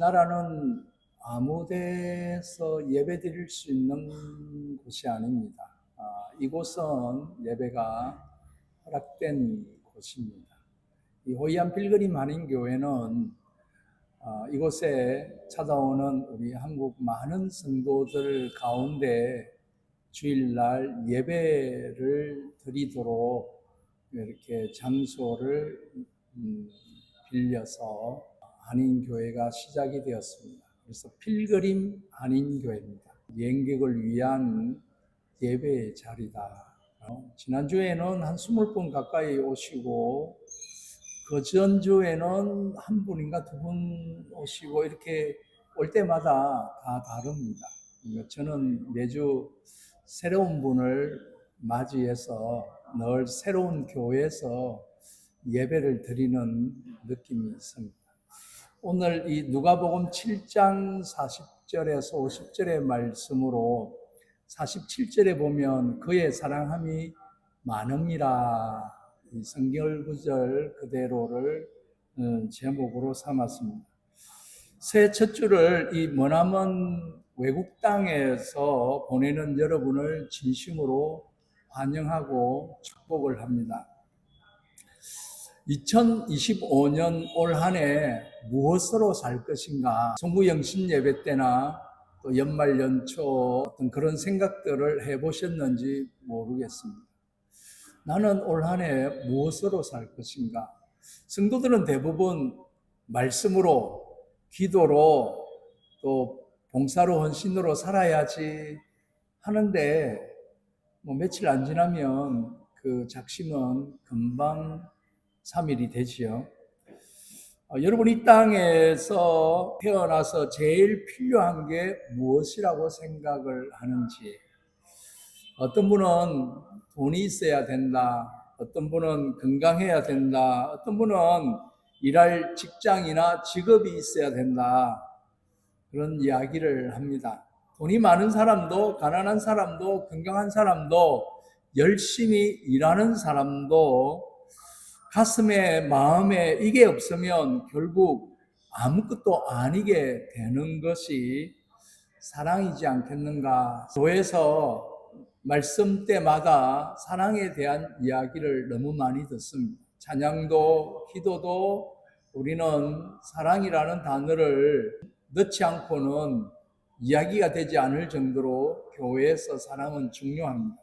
나라는 아무 데서 예배 드릴 수 있는 곳이 아닙니다. 아, 이곳은 예배가 허락된 곳입니다. 이 호이안 필그림 한인 교회는 아, 이곳에 찾아오는 우리 한국 많은 성도들 가운데 주일날 예배를 드리도록 이렇게 장소를 음, 빌려서 한인교회가 시작이 되었습니다. 그래서 필그림 한인교회입니다. 여행객을 위한 예배의 자리다. 어, 지난주에는 한 20분 가까이 오시고 그 전주에는 한 분인가 두 분 오시고 이렇게 올 때마다 다 다릅니다. 그러니까 저는 매주 새로운 분을 맞이해서 늘 새로운 교회에서 예배를 드리는 느낌이 있습니다. 오늘 이 누가복음 7장 40절에서 50절의 말씀으로 47절에 보면 그의 사랑함이 많음이라 이 성경 구절 그대로를 어, 제목으로 삼았습니다. 새 첫 주를 이 머나먼 외국 땅에서 보내는 여러분을 진심으로 환영하고 축복을 합니다. 2025년 올 한 해 무엇으로 살 것인가? 정부 영신 예배 때나 또 연말 연초 어떤 그런 생각들을 해보셨는지 모르겠습니다. 나는 올 한 해 무엇으로 살 것인가? 성도들은 대부분 말씀으로, 기도로, 또 봉사로, 헌신으로 살아야지 하는데, 뭐 며칠 안 지나면 그 작심은 금방 3일이 되지요. 어, 여러분 이 땅에서 태어나서 제일 필요한 게 무엇이라고 생각을 하는지 어떤 분은 돈이 있어야 된다. 어떤 분은 건강해야 된다. 어떤 분은 일할 직장이나 직업이 있어야 된다. 그런 이야기를 합니다. 돈이 많은 사람도, 가난한 사람도, 건강한 사람도, 열심히 일하는 사람도 가슴에, 마음에 이게 없으면 결국 아무것도 아니게 되는 것이 사랑이지 않겠는가. 교회에서 말씀 때마다 사랑에 대한 이야기를 너무 많이 듣습니다. 찬양도, 기도도 우리는 사랑이라는 단어를 넣지 않고는 이야기가 되지 않을 정도로 교회에서 사랑은 중요합니다.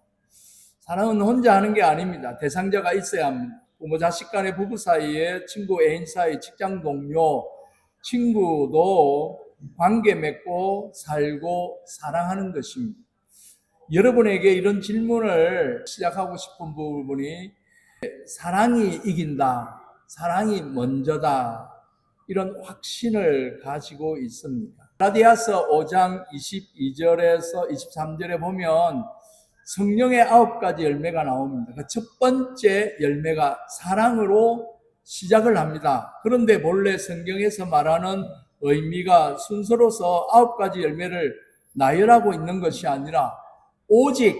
사랑은 혼자 하는 게 아닙니다. 대상자가 있어야 합니다. 부모 자식 간의 부부 사이에 친구 애인 사이 직장 동료 친구도 관계 맺고 살고 사랑하는 것입니다. 여러분에게 이런 질문을 시작하고 싶은 부분이 사랑이 이긴다. 사랑이 먼저다. 이런 확신을 가지고 있습니다. 라디아서 5장 22절에서 23절에 보면 성령의 아홉 가지 열매가 나옵니다. 그 첫 번째 열매가 사랑으로 시작을 합니다. 그런데 본래 성경에서 말하는 의미가 순서로서 아홉 가지 열매를 나열하고 있는 것이 아니라 오직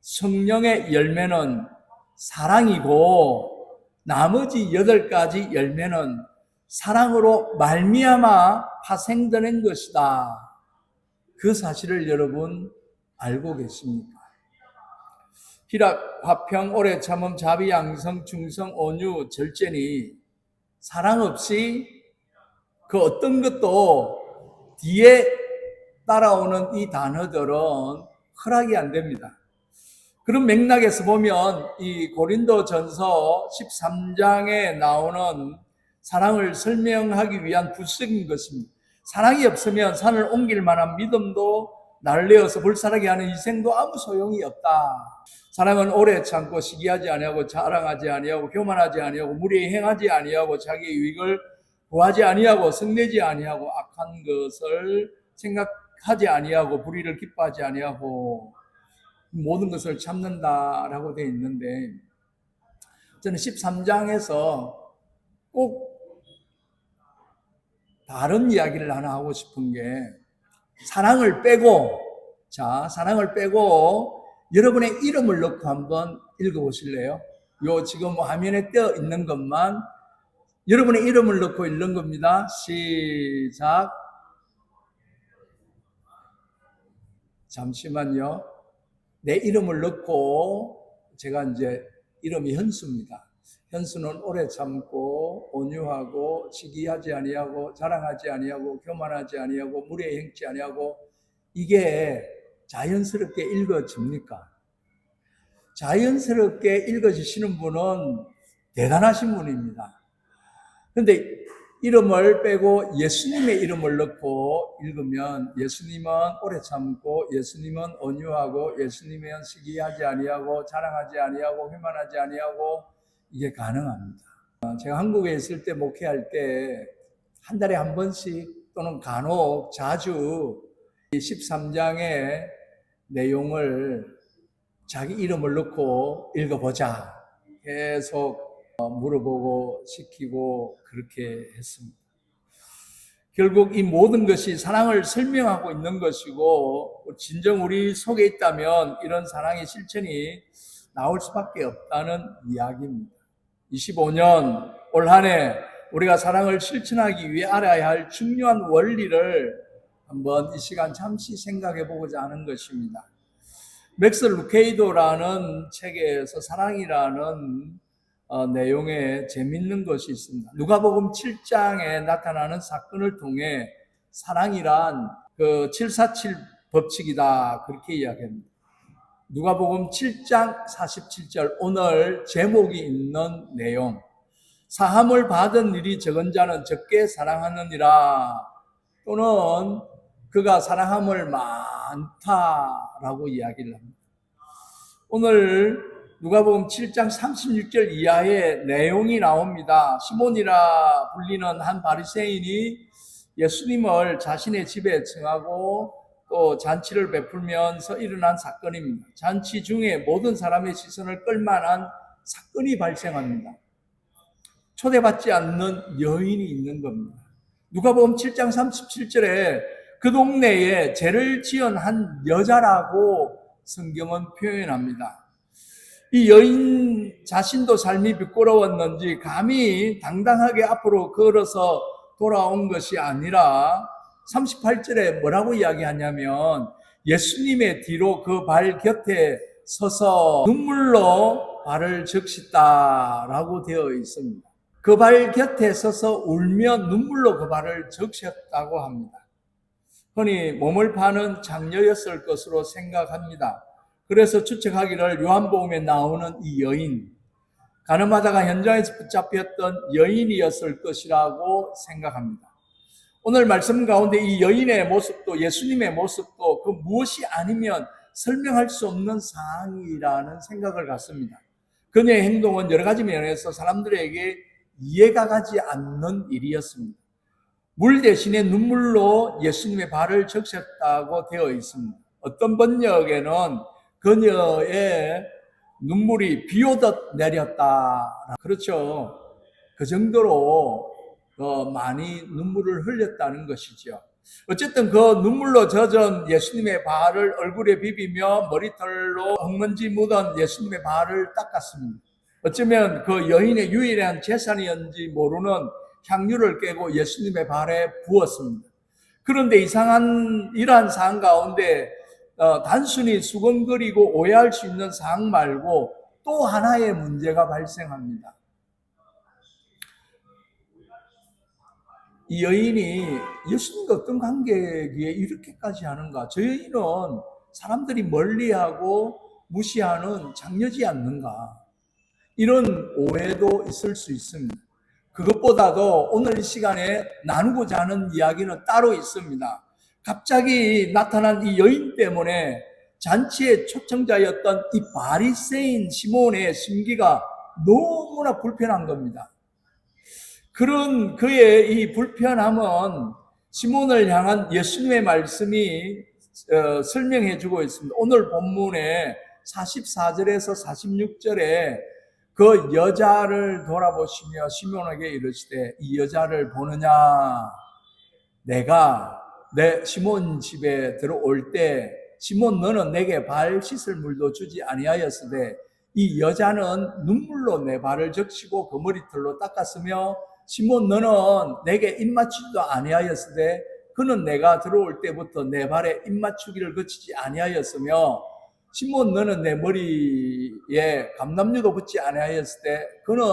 성령의 열매는 사랑이고 나머지 여덟 가지 열매는 사랑으로 말미암아 파생되는 것이다. 그 사실을 여러분 알고 계십니까? 희락, 화평, 오래 참음, 자비, 양성, 충성, 온유, 절제니 사랑 없이 그 어떤 것도 뒤에 따라오는 이 단어들은 허락이 안 됩니다. 그런 맥락에서 보면 이 고린도 전서 13장에 나오는 사랑을 설명하기 위한 부석인 것입니다. 사랑이 없으면 산을 옮길 만한 믿음도 날려서 불살하게 하는 희생도 아무 소용이 없다. 사랑은 오래 참고 시기하지 아니하고 자랑하지 아니하고 교만하지 아니하고 무리에 행하지 아니하고 자기 유익을 구하지 아니하고 성내지 아니하고 악한 것을 생각하지 아니하고 불의를 기뻐하지 아니하고 모든 것을 참는다라고 되어 있는데 저는 13장에서 꼭 다른 이야기를 하나 하고 싶은 게 사랑을 빼고, 자, 사랑을 빼고 여러분의 이름을 넣고 한번 읽어 보실래요? 요 지금 화면에 떠 있는 것만 여러분의 이름을 넣고 읽는 겁니다. 시작. 잠시만요. 내 이름을 넣고 제가 이제 이름이 현수입니다. 현수는 오래 참고 온유하고 시기하지 아니하고 자랑하지 아니하고 교만하지 아니하고 무례 행치 아니하고 이게 자연스럽게 읽어집니까? 자연스럽게 읽어지시는 분은 대단하신 분입니다. 근데 이름을 빼고 예수님의 이름을 넣고 읽으면 예수님은 오래 참고 예수님은 온유하고 예수님은 시기하지 아니하고 자랑하지 아니하고 회만하지 아니하고 이게 가능합니다. 어, 제가 한국에 있을 때 목회할 때 한 달에 한 번씩 또는 간혹 자주 이 13장의 내용을 자기 이름을 넣고 읽어보자. 계속 어, 물어보고 시키고 그렇게 했습니다. 결국 이 모든 것이 사랑을 설명하고 있는 것이고 진정 우리 속에 있다면 이런 사랑의 실천이 나올 수밖에 없다는 이야기입니다. 25년 올 한 해 우리가 사랑을 실천하기 위해 알아야 할 중요한 원리를 한번 이 시간 잠시 생각해 보고자 하는 것입니다. 맥스 루케이도라는 책에서 사랑이라는 어, 내용에 재밌는 것이 있습니다. 누가복음 7장에 나타나는 사건을 통해 사랑이란 그 747 법칙이다 그렇게 이야기합니다. 누가복음 7장 47절 오늘 제목이 있는 내용 사함을 받은 일이 적은 자는 적게 사랑하느니라 또는 그가 사랑함을 많다라고 이야기를 합니다. 오늘 누가복음 7장 36절 이하의 내용이 나옵니다. 시몬이라 불리는 한 바리새인이 예수님을 자신의 집에 청하고 또 잔치를 베풀면서 일어난 사건입니다. 잔치 중에 모든 사람의 시선을 끌만한 사건이 발생합니다. 초대받지 않는 여인이 있는 겁니다. 누가복음 7장 37절에 그 동네에 죄를 지은 한 여자라고 성경은 표현합니다. 이 여인 자신도 삶이 부끄러웠는지 감히 당당하게 앞으로 걸어서 돌아온 것이 아니라 38절에 뭐라고 이야기하냐면 예수님의 뒤로 그 발 곁에 서서 눈물로 발을 적셨다라고 되어 있습니다. 그 발 곁에 서서 울며 눈물로 그 발을 적셨다고 합니다. 흔히 몸을 파는 장녀였을 것으로 생각합니다. 그래서 추측하기를 요한복음에 나오는 이 여인, 가늠하다가 현장에서 붙잡혔던 여인이었을 것이라고 생각합니다. 오늘 말씀 가운데 이 여인의 모습도 예수님의 모습도 그 무엇이 아니면 설명할 수 없는 상황이라는 생각을 갖습니다. 그녀의 행동은 여러 가지 면에서 사람들에게 이해가 가지 않는 일이었습니다. 물 대신에 눈물로 예수님의 발을 적셨다고 되어 있습니다. 어떤 번역에는 그녀의 눈물이 비 오듯 내렸다. 그렇죠. 그 정도로 어, 많이 눈물을 흘렸다는 것이죠. 어쨌든 그 눈물로 젖은 예수님의 발을 얼굴에 비비며 머리털로 흙먼지 묻은 예수님의 발을 닦았습니다. 어쩌면 그 여인의 유일한 재산이었는지 모르는 향유를 깨고 예수님의 발에 부었습니다. 그런데 이상한 이러한 상황 가운데 어, 단순히 수건거리고 오해할 수 있는 상황 말고 또 하나의 문제가 발생합니다. 이 여인이 예수님과 어떤 관계기에 이렇게까지 하는가? 저 여인은 사람들이 멀리하고 무시하는 장녀지 않는가? 이런 오해도 있을 수 있습니다. 그것보다도 오늘 이 시간에 나누고자 하는 이야기는 따로 있습니다. 갑자기 나타난 이 여인 때문에 잔치의 초청자였던 이 바리새인 시몬의 심기가 너무나 불편한 겁니다. 그런 그의 이 불편함은 시몬을 향한 예수님의 말씀이 어, 설명해 주고 있습니다. 오늘 본문에 44절에서 46절에 그 여자를 돌아보시며 시몬에게 이르시되 이 여자를 보느냐 내가 내 시몬 집에 들어올 때 시몬 너는 내게 발 씻을 물도 주지 아니하였으되 이 여자는 눈물로 내 발을 적시고 그 머리털로 닦았으며 시몬 너는 내게 입맞추지도 아니하였으되 그 그는 내가 들어올 때부터 내 발에 입맞추기를 거치지 아니하였으며 시몬 너는 내 머리에 감남류도 붙지 아니하였을 때 그는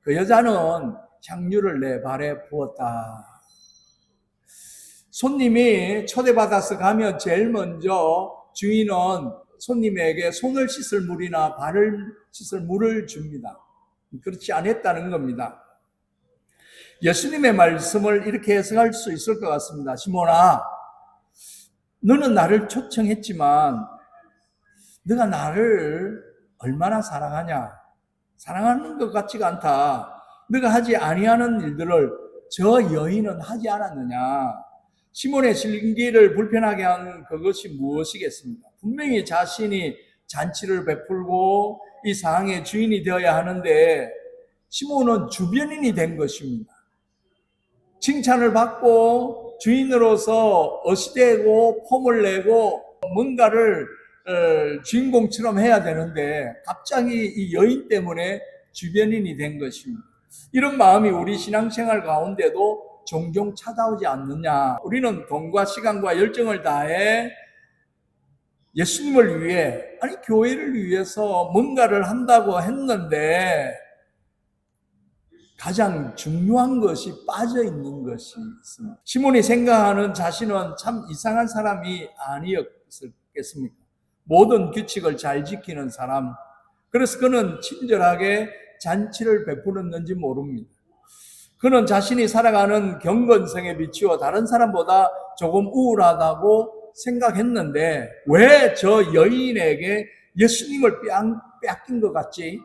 그 여자는 향유를 내 발에 부었다. 손님이 초대받아서 가면 제일 먼저 주인은 손님에게 손을 씻을 물이나 발을 씻을 물을 줍니다. 그렇지 않았다는 겁니다. 예수님의 말씀을 이렇게 해석할 수 있을 것 같습니다. 시몬아, 너는 나를 초청했지만 네가 나를 얼마나 사랑하냐? 사랑하는 것 같지가 않다. 네가 하지 아니하는 일들을 저 여인은 하지 않았느냐? 시몬의 실기를 불편하게 한 그것이 무엇이겠습니까? 분명히 자신이 잔치를 베풀고 이 상의 주인이 되어야 하는데 시몬은 주변인이 된 것입니다. 칭찬을 받고 주인으로서 어시되고 폼을 내고 뭔가를 어, 주인공처럼 해야 되는데 갑자기 이 여인 때문에 주변인이 된 것입니다. 이런 마음이 우리 신앙생활 가운데도 종종 찾아오지 않느냐. 우리는 돈과 시간과 열정을 다해 예수님을 위해, 아니, 교회를 위해서 뭔가를 한다고 했는데, 가장 중요한 것이 빠져 있는 것이 있습니다. 시몬이 생각하는 자신은 참 이상한 사람이 아니었겠습니까? 모든 규칙을 잘 지키는 사람. 그래서 그는 친절하게 잔치를 베풀었는지 모릅니다. 그는 자신이 살아가는 경건성에 비추어 다른 사람보다 조금 우울하다고 생각했는데 왜 저 여인에게 예수님을 빼앗긴 것 같지?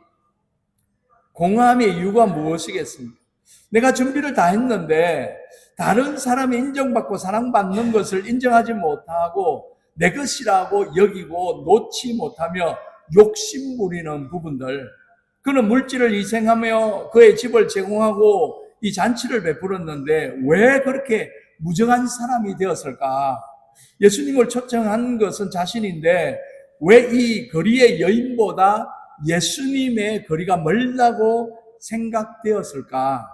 공함의 이유가 무엇이겠습니까? 내가 준비를 다 했는데 다른 사람이 인정받고 사랑받는 것을 인정하지 못하고 내 것이라고 여기고 놓지 못하며 욕심 부리는 부분들 그는 물질을 희생하며 그의 집을 제공하고 이 잔치를 베풀었는데 왜 그렇게 무정한 사람이 되었을까? 예수님을 초청한 것은 자신인데 왜 이 거리의 여인보다 예수님의 거리가 멀다고 생각되었을까?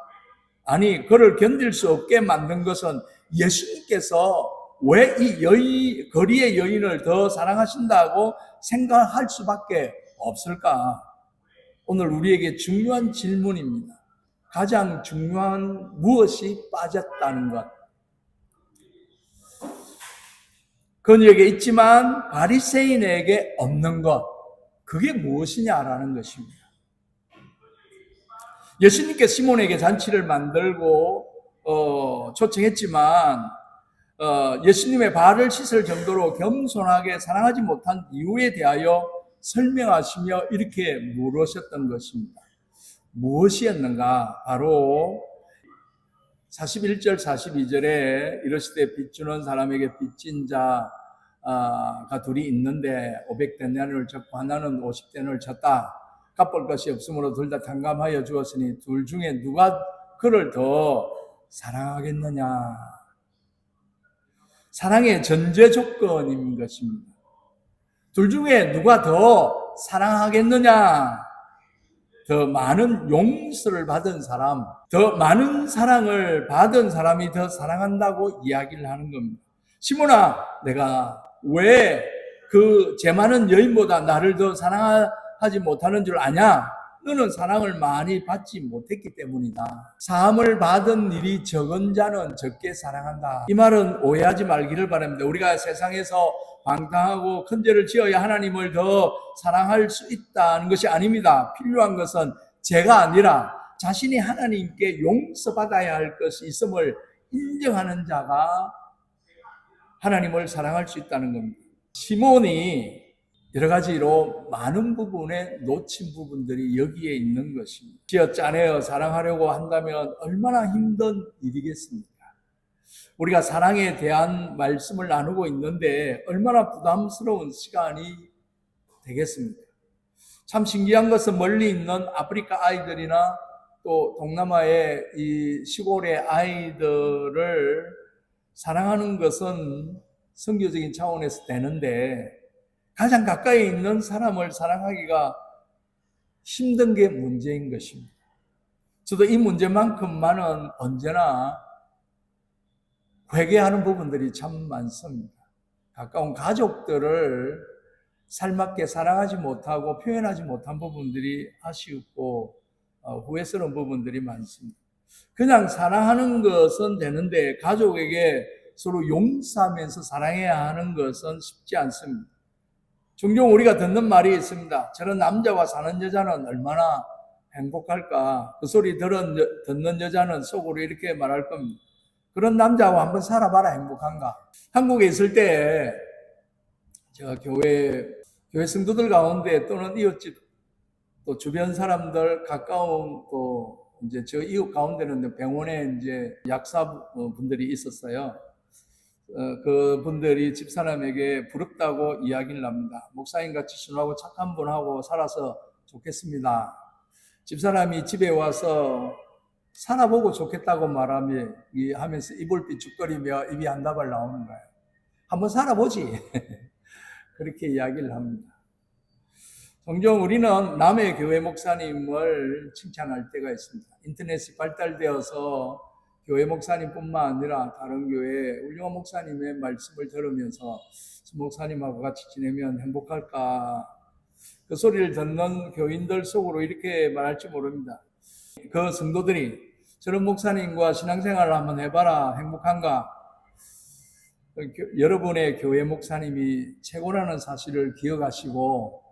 아니, 그를 견딜 수 없게 만든 것은 예수님께서 왜 이 여인, 거리의 여인을 더 사랑하신다고 생각할 수밖에 없을까? 오늘 우리에게 중요한 질문입니다. 가장 중요한 무엇이 빠졌다는 것. 그녀에게 있지만 바리새인에게 없는 것. 그게 무엇이냐라는 것입니다. 예수님께 시몬에게 잔치를 만들고 어, 초청했지만 어, 예수님의 발을 씻을 정도로 겸손하게 사랑하지 못한 이유에 대하여 설명하시며 이렇게 물으셨던 것입니다. 무엇이었는가? 바로 41절, 42절에 이러시되 빚주는 사람에게 빚진 자 가 둘이 있는데 500데나리를 졌고 하나는 50데나리를 졌다. 갚을 것이 없으므로 둘다 탕감하여 주었으니 둘 중에 누가 그를 더 사랑하겠느냐? 사랑의 전제 조건인 것입니다. 둘 중에 누가 더 사랑하겠느냐? 더 많은 용서를 받은 사람, 더 많은 사랑을 받은 사람이 더 사랑한다고 이야기를 하는 겁니다. 시몬아, 내가 왜 그제 많은 여인보다 나를 더 사랑하지 못하는 줄 아냐? 너는 사랑을 많이 받지 못했기 때문이다. 사함을 받은 일이 적은 자는 적게 사랑한다. 이 말은 오해하지 말기를 바랍니다. 우리가 세상에서 방탕하고 큰 죄를 지어야 하나님을 더 사랑할 수 있다는 것이 아닙니다. 필요한 것은 죄가 아니라 자신이 하나님께 용서받아야 할 것이 있음을 인정하는 자가 하나님을 사랑할 수 있다는 겁니다. 시몬이 여러 가지로 많은 부분에 놓친 부분들이 여기에 있는 것입니다. 지어 짜내어 사랑하려고 한다면 얼마나 힘든 일이겠습니까? 우리가 사랑에 대한 말씀을 나누고 있는데 얼마나 부담스러운 시간이 되겠습니까? 참 신기한 것은 멀리 있는 아프리카 아이들이나 또 동남아의 이 시골의 아이들을 사랑하는 것은 성교적인 차원에서 되는데 가장 가까이 있는 사람을 사랑하기가 힘든 게 문제인 것입니다. 저도 이 문제만큼만은 언제나 회개하는 부분들이 참 많습니다. 가까운 가족들을 살맞게 사랑하지 못하고 표현하지 못한 부분들이 아쉬웠고 어, 후회스러운 부분들이 많습니다. 그냥 사랑하는 것은 되는데 가족에게 서로 용서하면서 사랑해야 하는 것은 쉽지 않습니다. 종종 우리가 듣는 말이 있습니다. 저런 남자와 사는 여자는 얼마나 행복할까? 그 소리 들은, 여- 듣는 여자는 속으로 이렇게 말할 겁니다. 그런 남자와 한번 살아봐라 행복한가? 한국에 있을 때 제가 교회 교회 성도들 가운데 또는 이웃집 또 주변 사람들 가까운 또 이제 저 이웃 가운데는 병원에 이제 약사 분들이 있었어요. 어, 그 분들이 집사람에게 부럽다고 이야기를 합니다. 목사님 같이 순하고 착한 분하고 살아서 좋겠습니다. 집사람이 집에 와서 살아보고 좋겠다고 말하며 이 하면서 입을 삐죽거리며 입이 한 다발 나오는 거예요. 한번 살아보지. 그렇게 이야기를 합니다. 종종 우리는 남의 교회 목사님을 칭찬할 때가 있습니다. 인터넷이 발달되어서 교회 목사님뿐만 아니라 다른 교회 훌륭한 목사님의 말씀을 들으면서 저 목사님하고 같이 지내면 행복할까 그 소리를 듣는 교인들 속으로 이렇게 말할지 모릅니다. 그 성도들이 저런 목사님과 신앙생활을 한번 해봐라 행복한가? 교- 여러분의 교회 목사님이 최고라는 사실을 기억하시고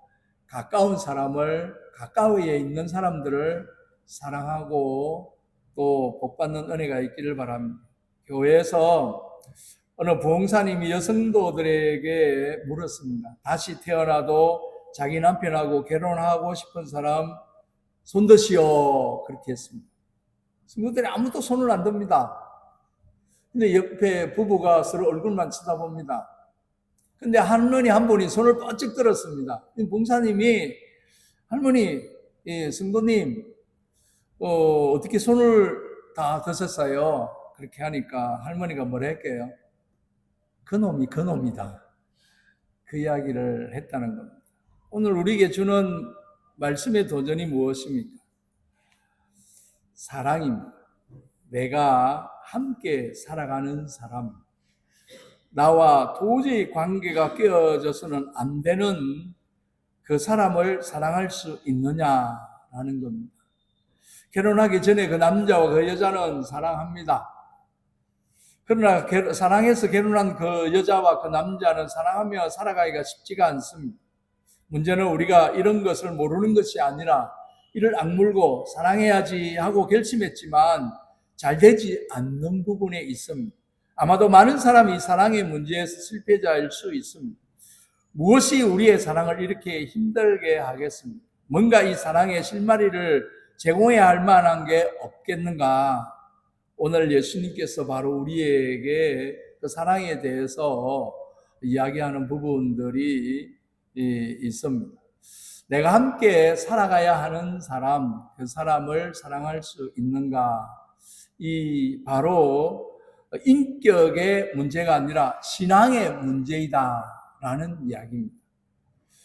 가까운 사람을 가까이에 있는 사람들을 사랑하고 또 복받는 은혜가 있기를 바랍니다. 교회에서 어느 부흥사님이 여성도들에게 물었습니다. 다시 태어나도 자기 남편하고 결혼하고 싶은 사람 손 드시오 그렇게 했습니다. 친구들이 아무도 손을 안 듭니다. 근데 옆에 부부가 서로 얼굴만 쳐다봅니다. 근데 할머니 한 분이 손을 번쩍 들었습니다. 이 봉사님이 할머니, 예, 성도님, 어, 어떻게 손을 다 드셨어요? 그렇게 하니까 할머니가 뭐라 할게요? 그놈이 그놈이다. 그 이야기를 했다는 겁니다. 오늘 우리에게 주는 말씀의 도전이 무엇입니까? 사랑입니다. 내가 함께 살아가는 사람. 나와 도저히 관계가 깨어져서는 안 되는 그 사람을 사랑할 수 있느냐라는 겁니다. 결혼하기 전에 그 남자와 그 여자는 사랑합니다. 그러나 결- 사랑해서 결혼한 그 여자와 그 남자는 사랑하며 살아가기가 쉽지가 않습니다. 문제는 우리가 이런 것을 모르는 것이 아니라 이를 악물고 사랑해야지 하고 결심했지만 잘 되지 않는 부분에 있습니다. 아마도 많은 사람이 사랑의 문제에서 실패자일 수 있습니다. 무엇이 우리의 사랑을 이렇게 힘들게 하겠습니까? 뭔가 이 사랑의 실마리를 제공해야 할 만한 게 없겠는가? 오늘 예수님께서 바로 우리에게 그 사랑에 대해서 이야기하는 부분들이 이- 있습니다. 내가 함께 살아가야 하는 사람, 그 사람을 사랑할 수 있는가? 이 바로 인격의 문제가 아니라 신앙의 문제이다라는 이야기입니다.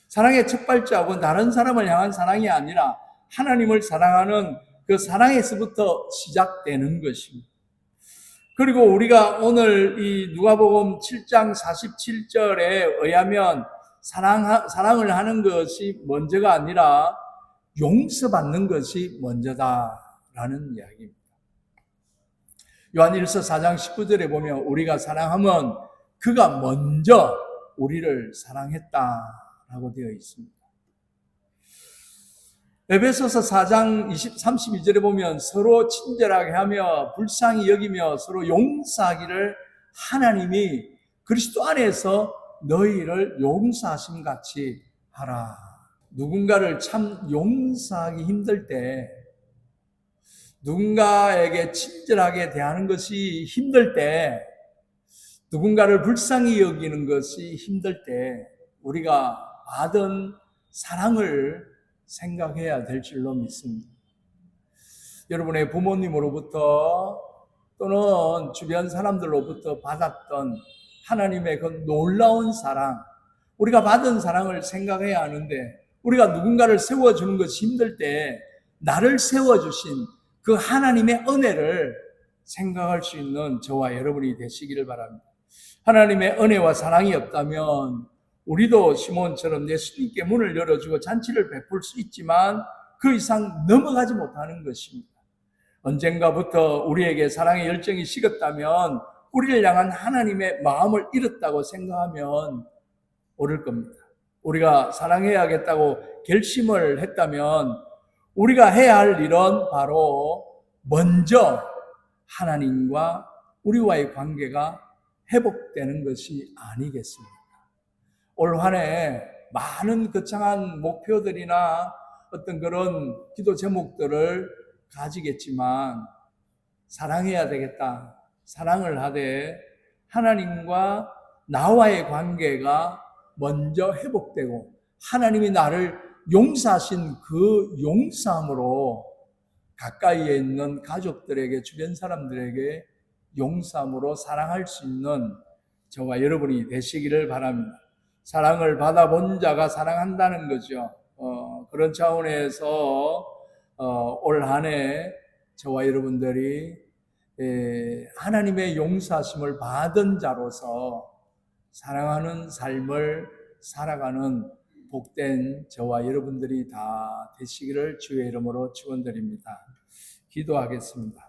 사랑의 첫 발자국은 다른 사람을 향한 사랑이 아니라 하나님을 사랑하는 그 사랑에서부터 시작되는 것입니다. 그리고 우리가 오늘 이 누가복음 7장 47절에 의하면 사랑 사랑을 하는 것이 먼저가 아니라 용서받는 것이 먼저다라는 이야기입니다. 요한일서 4장 19절에 보면 우리가 사랑하면 그가 먼저 우리를 사랑했다라고 되어 있습니다. 에베소서 4장 20, 32절에 보면 서로 친절하게 하며 불쌍히 여기며 서로 용서하기를 하나님이 그리스도 안에서 너희를 용서하심 같이 하라. 누군가를 참 용서하기 힘들 때 누군가에게 친절하게 대하는 것이 힘들 때, 누군가를 불쌍히 여기는 것이 힘들 때, 우리가 받은 사랑을 생각해야 될 줄로 믿습니다. 여러분의 부모님으로부터 또는 주변 사람들로부터 받았던 하나님의 그 놀라운 사랑, 우리가 받은 사랑을 생각해야 하는데, 우리가 누군가를 세워주는 것이 힘들 때, 나를 세워주신 그 하나님의 은혜를 생각할 수 있는 저와 여러분이 되시기를 바랍니다. 하나님의 은혜와 사랑이 없다면 우리도 시몬처럼 예수님께 문을 열어주고 잔치를 베풀 수 있지만 그 이상 넘어가지 못하는 것입니다. 언젠가부터 우리에게 사랑의 열정이 식었다면 우리를 향한 하나님의 마음을 잃었다고 생각하면 옳을 겁니다. 우리가 사랑해야겠다고 결심을 했다면 우리가 해야 할 일은 바로 먼저 하나님과 우리와의 관계가 회복되는 것이 아니겠습니까? 올 한 해 많은 거창한 목표들이나 어떤 그런 기도 제목들을 가지겠지만 사랑해야 되겠다. 사랑을 하되 하나님과 나와의 관계가 먼저 회복되고 하나님이 나를 용서하신 그 용서함으로 가까이에 있는 가족들에게 주변 사람들에게 용서함으로 사랑할 수 있는 저와 여러분이 되시기를 바랍니다. 사랑을 받아본 자가 사랑한다는 거죠. 어, 그런 차원에서 어, 올 한해 저와 여러분들이 에, 하나님의 용서하심을 받은 자로서 사랑하는 삶을 살아가는 복된 저와 여러분들이 다 되시기를 주의 이름으로 축원드립니다. 기도하겠습니다.